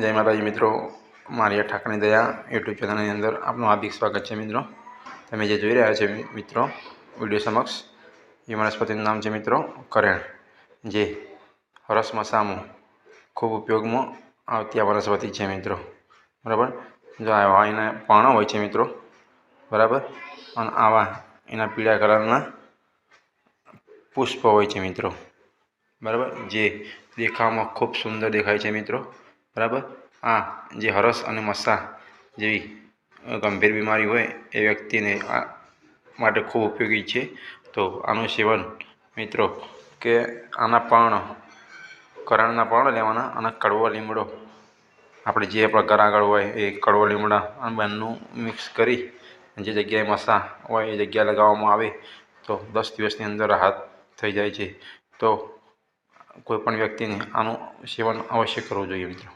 જય માતાજી મિત્રો, મારી ઠાકરની દયા યુટ્યુબ ચેનલની અંદર આપનું હાર્દિક સ્વાગત છે મિત્રો. તમે જે જોઈ રહ્યા છે મિત્રો, વીડિયો સમક્ષ, એ વનસ્પતિનું નામ છે મિત્રો કરેણ, જે હરસ મસામું ખૂબ ઉપયોગમાં આવતી આ વનસ્પતિ છે મિત્રો. બરાબર? જો આવા એના પાણો હોય છે મિત્રો, બરાબર? અને આવા એના પીળા કલરના પુષ્પ હોય છે મિત્રો. બરાબર? જે દેખાવમાં ખૂબ સુંદર દેખાય છે મિત્રો. બરાબર? આ જે હરસ અને મસા જેવી ગંભીર બીમારી હોય એ વ્યક્તિને આ માટે ખૂબ ઉપયોગી છે. તો આનું સેવન મિત્રો કે આના પર્ણ કરણના પર્ણ લેવાના અને કડવો લીમડો. આપણે જે આપણા ઘર આગળ હોય એ કડવો લીમડા અને બંનેનું મિક્સ કરી જે જગ્યાએ મસા હોય એ જગ્યાએ લગાવવામાં આવે તો દસ દિવસની અંદર રાહત થઈ જાય છે. તો કોઈપણ વ્યક્તિને આનું સેવન અવશ્ય કરવું જોઈએ મિત્રો.